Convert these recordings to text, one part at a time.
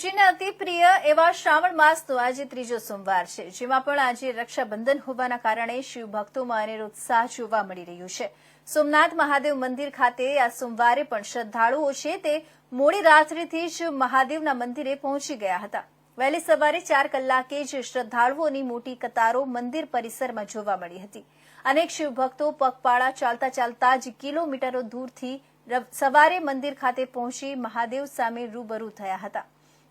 શિવજીને અતિ પ્રિય એવા શ્રાવણ માસનો આજે ત્રીજો સોમવાર છે, જેમાં પણ આજે રક્ષાબંધન હોવાના કારણે શિવ ભક્તોમાં ઉત્સાહ જોવા મળી રહ્યો છે. સોમનાથ મહાદેવ મંદિર ખાતે આ સોમવારે પણ શ્રદ્ધાળુઓ છે તે મોડી રાત્રિથી જ મહાદેવના મંદિરે પહોંચી ગયા હતા. વહેલી સવારે ચાર કલાકે જ શ્રદ્ધાળુઓની મોટી કતારો મંદિર પરિસરમાં જોવા મળી હતી. અનેક શિવભક્તો પગપાળા ચાલતા ચાલતા જ કિલોમીટરો દૂરથી સવારે મંદિર ખાતે પહોંચી મહાદેવ સામે રૂબરૂ થયા હતા.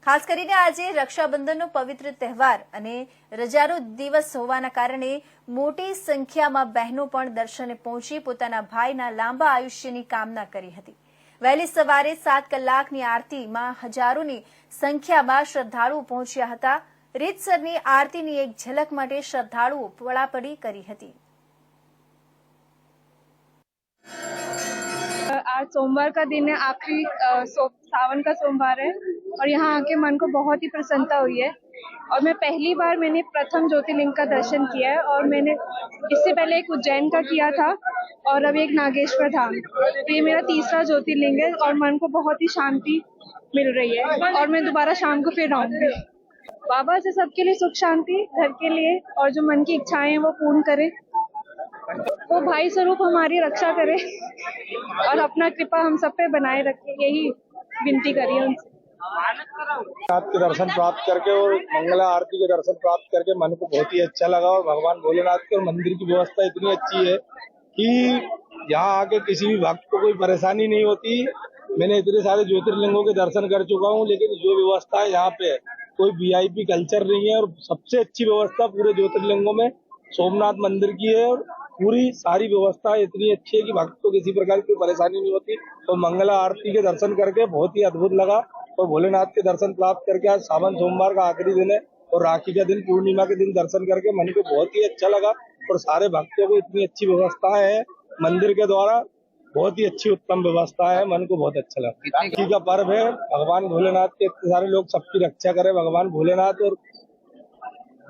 ખાસ કરીને આજે રક્ષાબંધનનો પવિત્ર તહેવાર અને રજાનો દિવસ હોવાના કારણે મોટી સંખ્યામાં બહેનો પણ દર્શને પહોંચી પોતાના ભાઈના લાંબા આયુષ્યની કામના કરી હતી. વહેલી સવારે સાત કલાકની આરતીમાં હજારોની સંખ્યામાં શ્રદ્ધાળુઓ પહોંચ્યા હતા. રીતસરની આરતીની એક ઝલક માટે શ્રદ્ધાળુઓ પડાપડી કરી હતી. आज सोमवार का दिन है, आखिरी सावन का सोमवार है और यहाँ आके मन को बहुत ही प्रसन्नता हुई है। और मैं पहली बार मैंने प्रथम ज्योतिर्लिंग का दर्शन किया है और मैंने इससे पहले एक उज्जैन का किया था और अभी एक नागेश्वर धाम। तो ये मेरा तीसरा ज्योतिर्लिंग है और मन को बहुत ही शांति मिल रही है और मैं दोबारा शाम को फिर आऊँगी। बाबा से सबके लिए सुख शांति, घर के लिए और जो मन की इच्छाएँ हैं वो पूर्ण करे। वो भाई स्वरूप हमारी रक्षा करे और अपना कृपा हम सब पे बनाए रखे, यही विनती करिए उनसे। के दर्शन प्राप्त करके और मंगला आरती के दर्शन प्राप्त करके मन को बहुत ही अच्छा लगा और भगवान भोलेनाथ के और मंदिर की व्यवस्था इतनी अच्छी है कि यहाँ आके किसी भी भक्त को कोई परेशानी नहीं होती। मैंने इतने सारे ज्योतिर्लिंगों के दर्शन कर चुका हूँ, लेकिन जो व्यवस्था है यहाँ पे कोई वीआईपी कल्चर नहीं है और सबसे अच्छी व्यवस्था पूरे ज्योतिर्लिंगों में सोमनाथ मंदिर की है और पूरी सारी व्यवस्था इतनी अच्छी है कि भक्त को किसी प्रकार की परेशानी नहीं होती। और मंगला आरती के दर्शन करके बहुत ही अद्भुत लगा। और भोलेनाथ के दर्शन प्राप्त करके आज सावन सोमवार का आखिरी दिन है और राखी का दिन पूर्णिमा के दिन दर्शन करके मन को बहुत ही अच्छा लगा और सारे भक्तों को इतनी अच्छी व्यवस्था है। मंदिर के द्वारा बहुत ही अच्छी उत्तम व्यवस्था है। मन को बहुत अच्छा लगा। राखी का पर्व है। भगवान भोलेनाथ के इतने सारे लोग सबकी रक्षा करें। भगवान भोलेनाथ और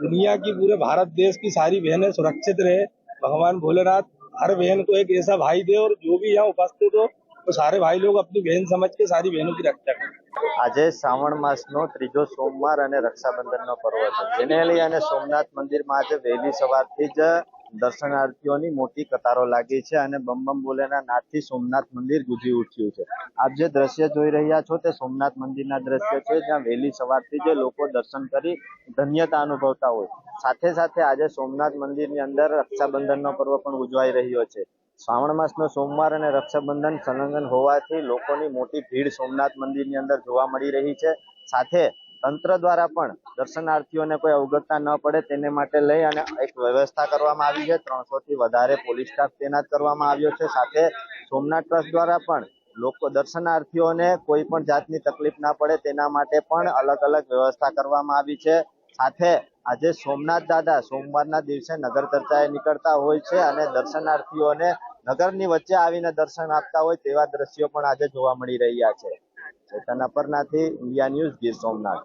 दुनिया की पूरे भारत देश की सारी बहनें सुरक्षित रहे। भगवान भोलेनाथ हर बहन को एक ऐसा भाई दे और जो भी यहाँ उपस्थित हो तो सारे भाई लोग अपनी बहन समझ के सारी बहनों की रक्षा करें આજે શ્રાવણ માસનો ત્રીજો સોમવાર અને રક્ષાબંધનનો પર્વ છે જેને લઈ અને સોમનાથ મંદિરમાં આજે વહેલી સવારથી જ દર્શનાર્થીઓની મોટી કતારો લાગી છે અને બમ બમ બોલેના નાદથી સોમનાથ મંદિર ગુંજી ઉઠ્યું છે. આપ જે દ્રશ્ય જોઈ રહ્યા છો તે સોમનાથ મંદિરના દ્રશ્ય છે, જ્યાં વહેલી સવારથી જે લોકો દર્શન કરી ધન્યતા અનુભવતા હોય. સાથે સાથે આજે સોમનાથ મંદિરની અંદર રક્ષાબંધનનો પર્વ પણ ઉજવાઈ રહ્યો છે. શ્રાવણ માસનો સોમવાર અને રક્ષાબંધન સંલગ્ન હોવાથી લોકોની મોટી ભીડ સોમનાથ મંદિરની અંદર જોવા મળી રહી છે. સાથે તંત્ર દ્વારા પણ દર્શનાર્થીઓને કોઈ અવગતતા ન પડે તેને માટે લઈ અને એક વ્યવસ્થા કરવામાં આવી છે. ત્રણસો થી વધારે પોલીસ સ્ટાફ તૈનાત કરવામાં આવ્યો છે. સાથે સોમનાથ ટ્રસ્ટ દ્વારા પણ લોકો દર્શનાર્થીઓને કોઈ પણ જાતની તકલીફ ના પડે તેના માટે પણ અલગ અલગ વ્યવસ્થા કરવામાં આવી છે. સાથે આજે સોમનાથ દાદા સોમવારના દિવસે નગર ચર્ચાએ નીકળતા હોય છે અને દર્શનાર્થીઓને નગરની વચ્ચે આવીને દર્શન આપતા હોય તેવા દ્રશ્યો પણ આજે જોવા મળી રહ્યા છે. ચેતન અપરનાથી ઇન્ડિયા ન્યૂઝ ગીર સોમનાથ.